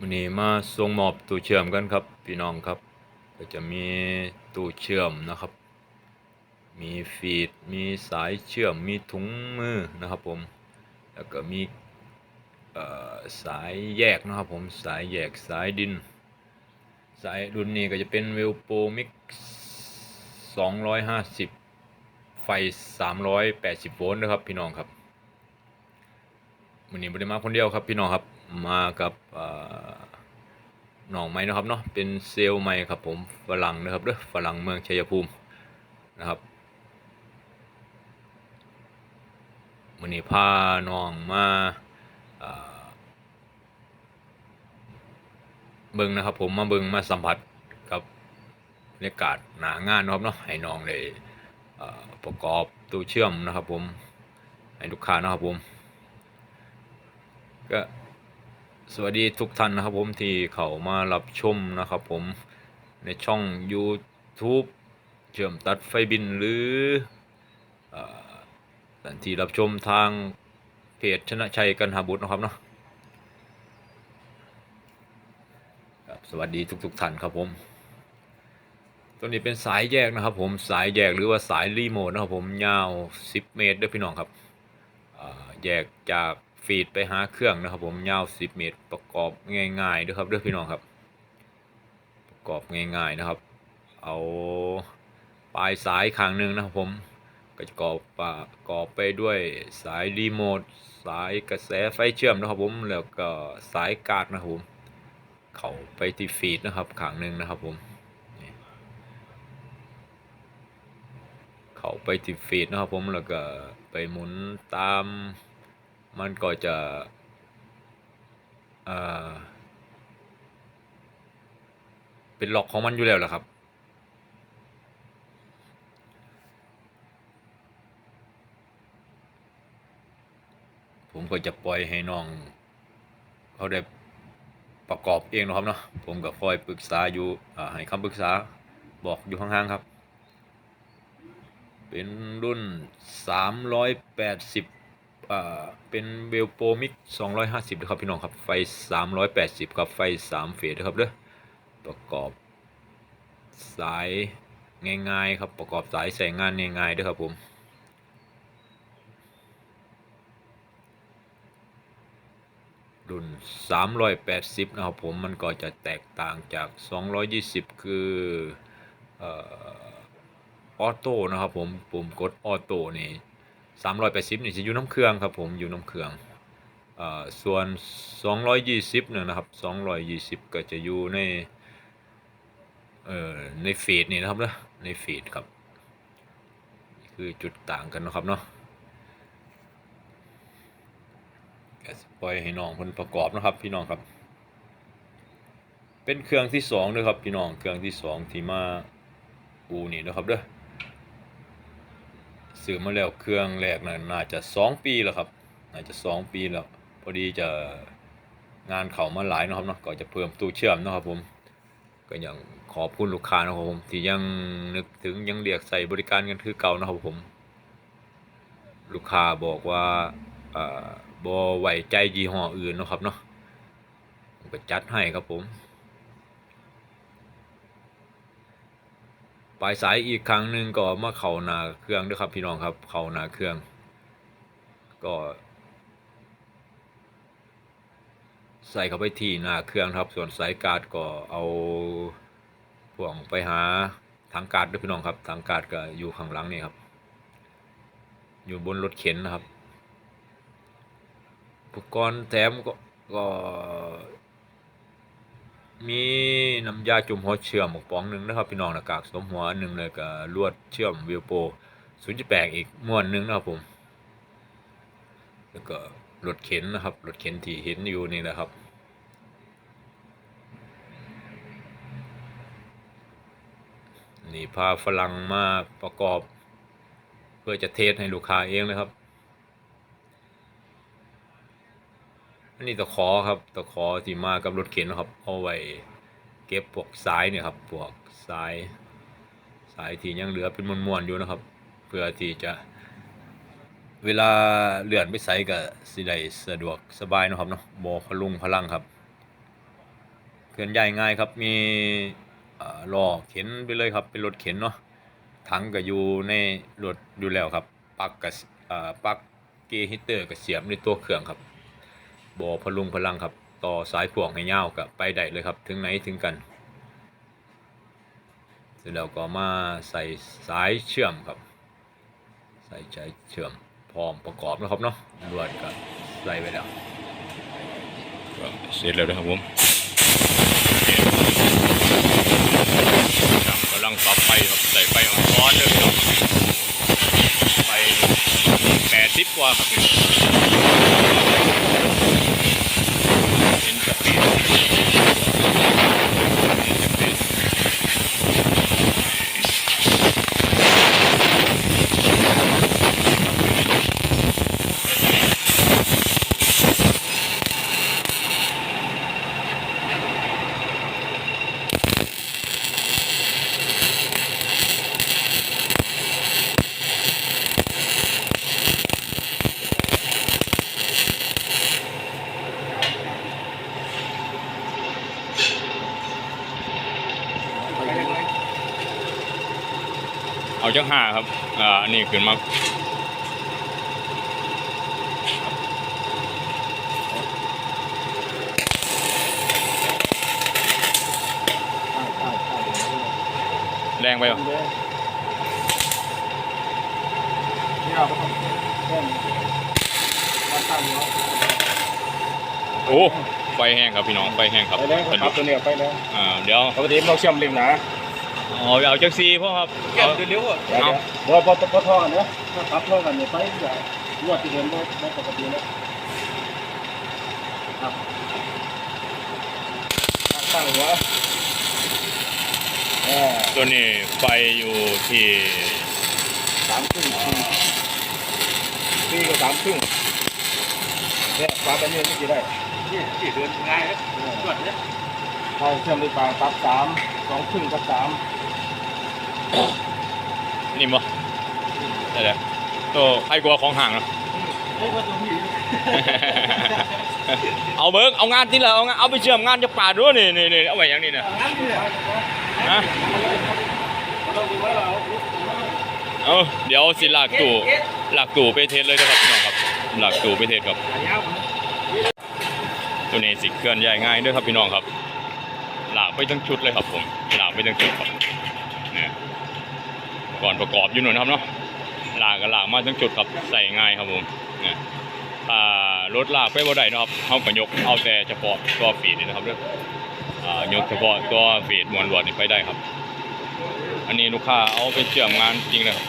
วันนี้มาส่งมอบตู้เชื่อมกันครับ พี่น้องครับ ก็จะมีตู้เชื่อมนะครับ มีฟีด มีสายเชื่อม มีถุงมือนะครับผม แล้วก็มีสายแยกนะครับผมสายแยกสายดิน สายรุ่นนี้ก็จะเป็นเวลโปรมิก250 ไฟ 380 โวลต์นะครับพี่น้องครับวันนี้บริมาคนเดียวครับพี่น้องครับมากับ เอ่อน้องไม้นะครับเนาะเป็นเซลล์ไม้ครับผมฝรั่งนะครับเด้อฝรั่งเมืองชัยภูมินะครับวันนี้พาน้องมาเบิ่งนะครับผมมาเบิ่งมาสัมผัสกับบรรยากาศหนางานนะครับเนาะให้น้องได้เอ่อประกอบตู้เชื่อมนะครับผมให้ลูกค้านะครับผมก็ สวัสดีทุกท่านนะครับผมที่เข้ามารับชมนะครับผมในช่อง YouTube เชื่อมตัดไฟบินหรือท่านที่รับชมทางเพจชนะชัยกันหาบุตรนะครับเนาะครับสวัสดีทุกๆท่านครับผม ตัวนี้เป็นสายแยกนะครับผมสายแยกหรือว่าสายรีโมทนะครับผมยาว 10 เมตรด้วยพี่น้องครับแยกจาก ฟีดไปหาเครื่องนะครับ ผมยาว 10 เมตรประกอบง่ายๆด้วยครับเด้อพี่น้องครับ ประกอบง่ายๆนะครับ เอาปลายสายข้างหนึ่งนะครับผมก็จะกอบประกอบไปด้วยสายรีโมทสายกระแสไฟเชื่อมนะครับผมแล้วก็สายการ์ดนะครับผมเข้าไปที่ฟีดนะครับข้างหนึ่งนะครับผมเข้าไปที่ฟีดนะครับผมแล้วก็ไปหมุนตาม มันก็จะเป็นล็อกของมันอยู่แล้วแหละครับ ผมก็จะปล่อยให้น้อง เขาได้ประกอบเองนะครับเนาะผมก็คอยปรึกษาอยู่ให้คำปรึกษาบอกอยู่ข้างๆครับ เป็นรุ่น 380อ่า เป็นเวลโปรมิก250นะครับพี่น้องครับ ไฟ 380ครับ ไฟ 3 เฟสนะครับเด้อ ประกอบสายง่ายๆครับ ประกอบสายใส่งานง่ายๆด้อครับผมรุ่น 380 นะครับผมมันก็จะแตกต่างจาก 220 คือเอ่อออโต้นะครับผมปุ่มกดออโต้นี่ 380นี่จะอยู่น้ำเครื่องครับผมอยู่น้ำเครื่องอ่อส่วน220เนี่ยนะครับ220ก็จะอยู่ในเอ่อในฟีดนี่นะครับนะในฟีดครับคือจุดต่างกันนะครับเนาะก็สิปล่อยให้น้องเพิ่นประกอบนะครับพี่น้องครับ เป็นเครื่องที่สองด้วยครับพี่น้องเครื่องที่สองที่มาอูนี่นะครับเด้อ ซื้อมาแล้วเครื่องแรกน่ะน่าจะสองปีแล้วครับ น่าจะสองปีแล้ว พอดีจะงานเข้ามาหลายนะครับเนาะก็จะเพิ่มตู้เชื่อมนะครับผมก็ยังขอบคุณลูกค้านะครับผมที่ยังนึกถึงยังเรียกใส่บริการกันคือเก่านะครับผม ลูกค้าบอกว่าอ่อบ่ไหวใจยี่ห้ออื่นนะครับเนาะก็จัดให้ครับผม ปลายสายอีกครั้งหนึ่งก็มาเข้านาเครื่องด้วยครับพี่น้องครับเข้านาเครื่อง ก็ ใส่เข้าไปที่นาเครื่องครับ ส่วนสายการ์ดก็เอาพ่วงไปหาทางการ์ดด้วยพี่น้องครับทางการ์ดก็อยู่ข้างหลังนี่ครับ อยู่บนรถเข็นนะครับอุปกรณ์แถมก็ก็ มีน้ำยาจุ่มหัวเชื่อมกระป๋องหนึ่งนะครับพี่น้องน้ากากสมหัวหนึ่งเลยก็ลวดเชื่อมวิวโป0.8อีกม้วนหนึ่งนะครับผม แล้วก็รถเข็นนะครับรถเข็นที่เห็นอยู่นี่นะครับนี่พาฝรั่งมาประกอบ เพื่อจะเทสให้ลูกค้าเองนะครับ อันนี้ตะขอครับตะขอที่มากับรถเข็นนะครับ เอาไว้เก็บพวกสายเนี่ยครับพวกสาย สายที่ยังเหลือเป็นมวนๆอยู่นะครับ เพื่อที่จะ เวลาเลื่อนไปใส่ก็สิได้สะดวกสบายนะครับเนาะบ่พลุงพลังครับเคลื่อนย้ายง่ายครับมีอ่อล้อเข็นไปเลยครับ เป็นรถเข็นเนาะถังก็อยู่ในรถอยู่แล้วครับปลักกับอ่อปลั๊กเกฮิเตอร์ก็เสียบในตัวเครื่องครับ บ่พลุงพลังครับ ต่อสายพ่วงให้ยาวก็ไปได้เลยครับ ถึงไหนถึงกัน เสร็จแล้วก็มาใส่สายเชื่อมครับ ใส่สายเชื่อมพร้อมประกอบนะครับเนาะลวดก็ใส่ไปแล้วเสร็จแล้วนะครับผมกำลังปรับไฟครับใส่ไฟอ่อนๆเลยพี่น้องไฟแปดสิบกว่าครับพี่เห็นสปีด เอาจังห้าครับ อ่าอันนี้ขึ้นมาแรงไปป่ะโอ้ไฟแห้งครับพี่น้องไฟแห้งครับไปแล้วครับตัวเนี้ยไปแล้วอ่าเดี๋ยวปกติเราเชื่อมลิงนะ เอาเอาจักซีพ่อครับเอาเดี๋ยวเอา เดี๋ยวพอพอท่อกันนะถ้าปรับท่อกันเนี่ยไปที่ไหนรวดที่เดินบ่บ่ปกตินะครับตั้งหัวเออตัวนี้ไฟอยู่ที่สามครึ่งสี่กับสามครึ่งเนี่ยปรับไปเนี่ยไม่กี่ได้นี่ที่เดินง่ายนะตรวจเนี่ยพอเชื่อมลิงปางปรับสามสองครึ่งกับสาม นี่บ่ได้แล้วตัวไอ้กลัวของห่างเนาะไอ้ว่าตรงนี้เอาเบิกเอางานที่ละเอางานเอาไปเชื่อมงานจะป่าด้วยนี่นี่นี่เอาไว้อย่างนี้นะงั้นนี่แหละฮะเราดูว่าเราเอาเดี๋ยวสิลากตู่ลากตู่ไปเทสเลยนะครับพี่น้องครับลากตู่ไปเทสครับอันยาวตัวนี้สิเคลื่อนย้ายง่ายด้วยครับพี่น้องครับลากไปทั้งชุดเลยครับผมลากไปทั้งชุดครับเนี่ย ก่อนประกอบอยู่หน่อยนะครับเนาะลากก็ลากมาทั้งจุดครับใส่ง่ายครับผมเนี่ยถ้ารถลากไปบ่ได้นะครับเขาก็ยกเอาแต่เฉพาะตัวฟีดนี่นะครับเด้ออ่ายกเฉพาะตัวฟีดมวลรวดนี่ไปได้ครับ อันนี้ลูกค้าเอาไปเชื่อมงานจริงเลยครับ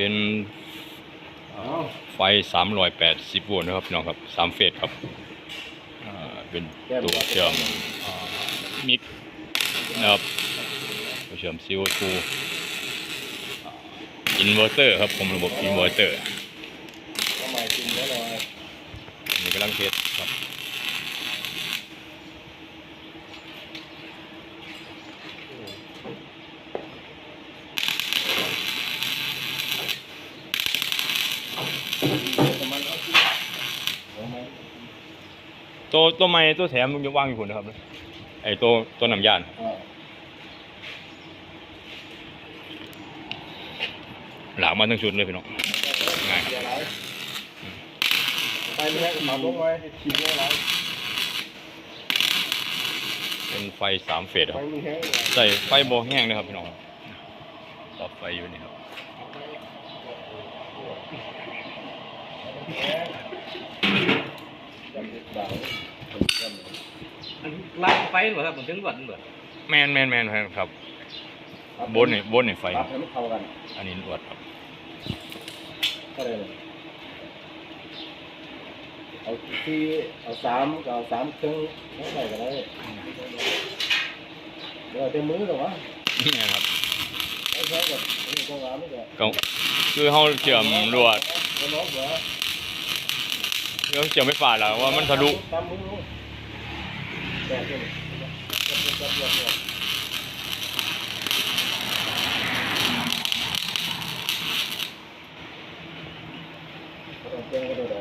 เป็น ไฟ380โวลต์นะครับพี่น้องครับ3เฟสครับอ่าเป็นตัวเชื่อมอ่ามิกนะครับตัวเชื่อม CO2 อ่าอินเวอร์เตอร์ครับผมระบบอินเวอร์เตอร์ทำไมจริงแล้วเรานี่กำลังเทสครับ ตัวไม้ตัวแถมมันจะว่างอยู่คนนะครับ ไอ้ตัวตัวน้ำยานหลากมาทั้งชุดเลยพี่น้องง่ายไปไม่ได้ขับลงไว้ขี่ลงไว้เป็นไฟสามเฟสครับใส่ไฟโบแห้งนะครับพี่น้องต่อไฟอยู่นี่ครับจำเด็ ลากไฟเหรอครับผมถึงก่อนเหรอแมนแมนแมนครับ บนนี่บนนี่ไฟครับให้มันเข้ากันอันนี้ลวดครับก็เลยเอาที่เอาสามก็เอาสามครึ่งเท่าไหร่ก็ได้เดี๋ยวเต็มมือหรอวะนี่ครับไม่ใช่แบบนี้ก็ว่าไม่ได้ก็คือเขาเชื่อมลวดน้องเหรอ เขาเชื่อมไม่ฝ่าแล้วว่ามันทะลุตามมือลูกแบกขึ้นจับจับจับจับต้องเก่งก็ได้หรอ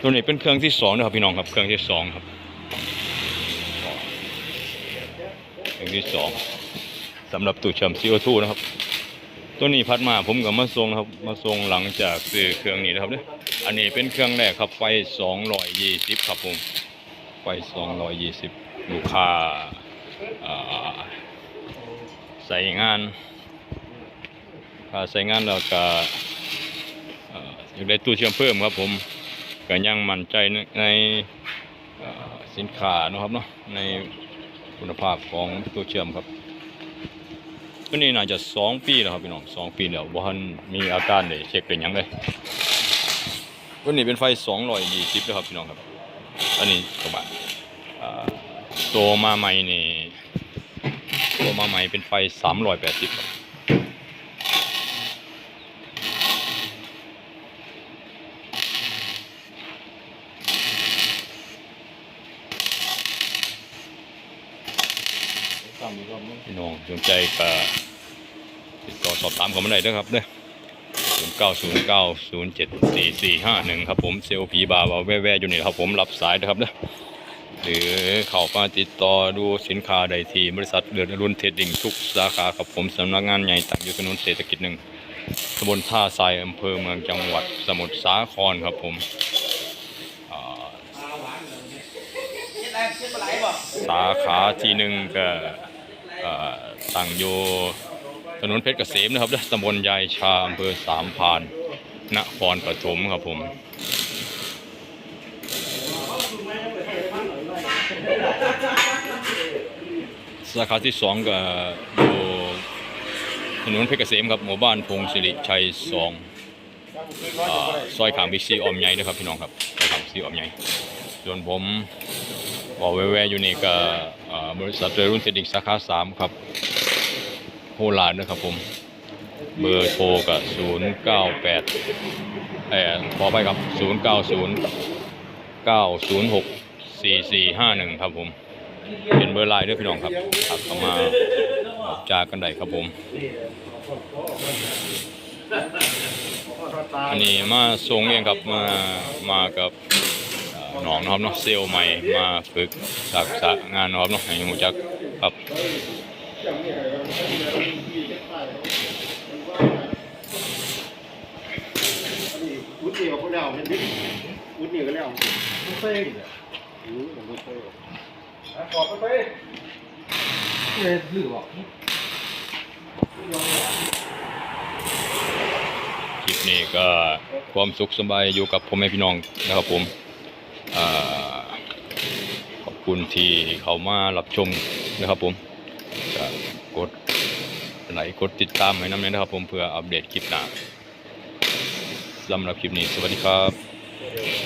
ตัวนี้เป็นเครื่องที่สองนะครับพี่น้องครับ เครื่องที่สองครับ เครื่องที่สองสำหรับตู้เชื่อม CO2 นะครับ ตัวนี้พัดมาผมก็มาส่งครับมาส่งหลังจากซื้อเครื่องนี้นะครับเนี่ยอันนี้เป็นเครื่องแรกครับไฟ220ครับผมไฟ220ลูกค้าใส่งานอ่าใส่งานแล้วก็อยากได้ตู้เชื่อมเพิ่มครับผมก็ยังมั่นใจในสินค้านะครับเนาะในคุณภาพของตัวเชื่อมครับ ตัวนี้น่าจะสองปีแล้วครับพี่น้องสองปีแล้วบ่ทันมีอาการเลยเช็คเป็นยังเลยตัวนี้เป็นไฟ220นะครับพี่น้องครับอันนี้กระบะอ่าตัวมาใหม่นี่ตัวมาใหม่เป็นไฟสามรับตามอีกรอบ พี่น้องสนใจก็ติดต่อสอบถามเขามาได้เด้อครับเด้อศูนย์เก้าศูนย์เก้าศูนย์เจ็ดสี่สี่ห้าหนึ่งครับผมเซลพีบาบาแว่ๆอยู่นี่ครับผมรับสายนะครับเด้อหรือเข้ามาติดต่อดูสินค้าใดที่บริษัทเดือดรุ่นเทรดดิ้งทุกสาขาครับผมสำนักงานใหญ่ตั้งอยู่ถนนเศรษฐกิจหนึ่งตำบลท่าทรายอำเภอเมืองจังหวัดสมุทรสาครครับผมสาขาที่หนึ่งก็ ตั้งอยู่ถนนเพชรเกษมนะครับเด้อตำบลยายชาอำเภอสามพานนครปฐมครับผมสาขาที่สองก็อยู่ถนนเพชรเกษมครับหมู่บ้านพงศิริชัยสองซอยขามบิ๊กซีออมใหญ่นะครับพี่น้องครับซอยขามบิ๊กซีออมใหญ่ส่วนผม บอกแวๆอยู่นี่ก็เอ่อบริษัทเจรุ่นเทดดิ้งสาขาสามครับโฮลาดนะครับผมเบอร์โทรก็ศูนย์เก้าแปดเอ่อขอไปครับศูนย์เก้าศูนย์เก้าศูนย์หกสี่สี่ห้าหนึ่งครับผมเป็นเบอร์ไลน์ด้วยพี่น้องครับทักเข้ามาบอกจากันได้ครับผมอันนี้มาส่งเองครับมามากับ เอ่อน้องนะครับเนาะเซลใหม่มาฝึกศักษางานนะครับเนาะให้รู้จักครับวุ้นเหนียวกราเป็นดิวุ้นเหนียวก็แล้ววุ้นเส้นอือวุ้นเส้นขอไปไปเลยหรือบอกคลิปนี้ก็ความสุขสบายอยู่กับพ่อแม่พี่น้องนะครับผม ขอบคุณที่เขามารับชมนะครับผมกกดไลค์กดติดตามให้น้ำเลยนะครับผมเพื่ออัปเดตคลิปหน้าสำหรับคลิปนี้สวัสดีครับ